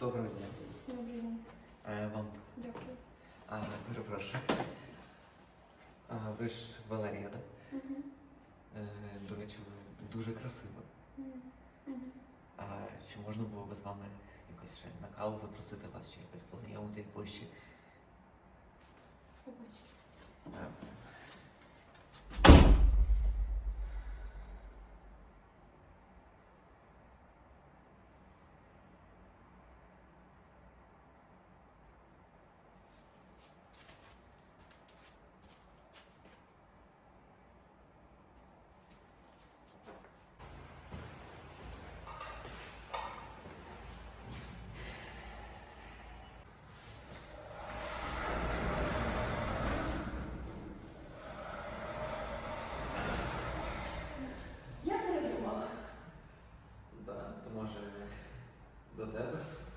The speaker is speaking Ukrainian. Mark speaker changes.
Speaker 1: Доброго дня.
Speaker 2: День.
Speaker 1: Е, Вам
Speaker 2: Дякую.
Speaker 1: а, перепрошую. А, ви ж Валерія, так?
Speaker 2: Угу.
Speaker 1: Е, До речі, ви дуже красива.
Speaker 2: Угу.
Speaker 1: А чи можна було би з вами якось ще на каву запросити вас, чи якось познайомитись ближче?
Speaker 2: Побачите.
Speaker 1: Е, da Terra.